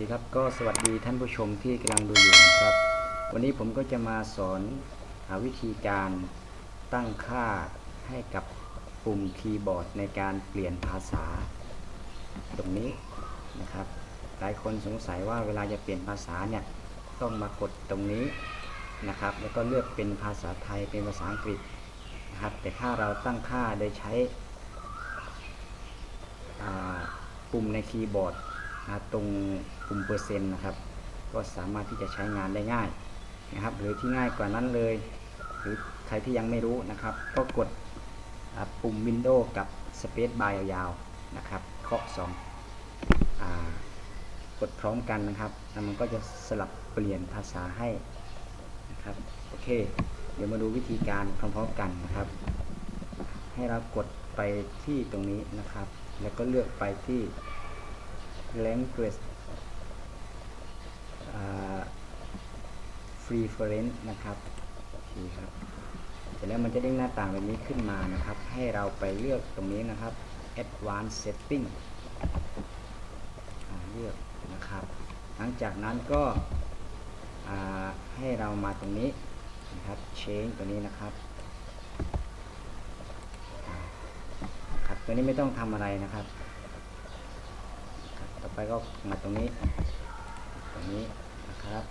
ีครับก็สวัสดีท่านผู้ชมที่กำลังดูอยู่นะครับ วันนี้ผมก็จะมาสอนหาวิธีการตั้งค่าให้กับปุ่มคีย์บอร์ดในการเปลี่ยนภาษา ตรงนี้นะครับ หลายคนสงสัยว่าเวลาจะเปลี่ยนภาษาเนี่ยต้องมากดตรงนี้นะครับ แล้วก็เลือกเป็นภาษาไทยเป็นภาษาอังกฤษนะครับแต่ถ้าเราตั้งค่าโดยใช้ปุ่มในคีย์บอร์ด ตรงปุ่มเปอร์เซ็นต์นะครับ ก็สามารถที่จะใช้งานได้ง่ายนะครับ หรือที่ง่ายกว่านั้นเลย หรือใครที่ยังไม่รู้นะครับ ก็กดปุ่ม Windows กับ Space Bar ยาวๆนะครับเคาะสองอกดพร้อมกันนะครับแล้วมันก็จะสลับเปลี่ยนภาษาให้นะครับโอเค เดี๋ยวมาดูวิธีการพร้อมๆกันนะครับ ให้เรากดไปที่ตรงนี้นะครับ แล้วก็เลือกไปที่ language preference นะครับโอเคครับ เสร็จแล้วมันจะเด้งหน้าต่างแบบนี้ขึ้นมานะครับ ให้เราไปเลือกตรงนี้นะครับ advanced setting เลือกนะครับ หลังจากนั้นก็ให้เรามาตรงนี้นะครับ change ตัวนี้นะครับครับตัวนี้ไม่ต้องทำอะไรนะครับ ก็มาตรงนี้ ตรงนี้นะครับ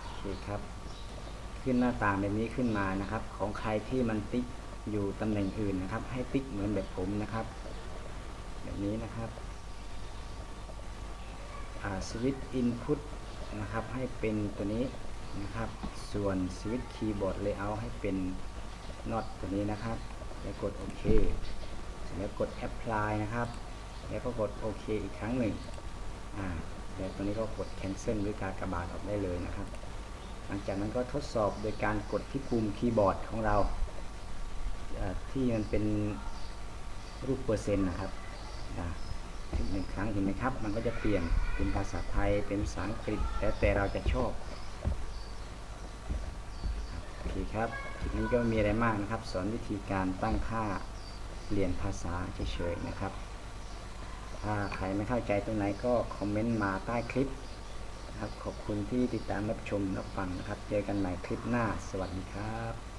โอเคครับ ขึ้นหน้าต่างแบบนี้ขึ้นมานะครับ ของใครที่มันติ๊กอยู่ตำแหน่งอื่นนะครับ ให้ติ๊กเหมือนแบบผมนะครับ แบบนี้นะครับสวิตช์อินพุตนะครับให้เป็นตัวนี้นะครับ ส่วนสวิตช์คีย์บอร์ดเลเยอร์ให้เป็นน็อตตัวนี้นะครับ แล้วกดโอเค แล้วกด apply นะครับ แล้วก็กดโอเคอีกครั้งหนึ่งอ่าแล้วตรงนี้ก็กด cancel หรือการกระบาดออกได้เลยนะครับ หลังจากนั้นก็ทดสอบโดยการกดที่ปุ่มคีย์บอร์ดของเรา ที่มันเป็นรูปเปอร์เซ็นต์นะครับถึงหนึ่งครั้งเห็นไหมครับ มันก็จะเปลี่ยนเป็นภาษาไทยเป็นภาษาอังกฤษแล้วแต่เราจะชอบโอเคครับคลิปนี้ก็มีอะไรมากนะครับ สอนวิธีการตั้งค่าเปลี่ยนภาษาเฉยๆนะครับ ใครไม่เข้าใจตรงไหนก็คอมเมนต์มาใต้คลิปนะครับขอบคุณที่ติดตามรับชมรับฟังนะครับ เจอกันใหม่คลิปหน้า สวัสดีครับ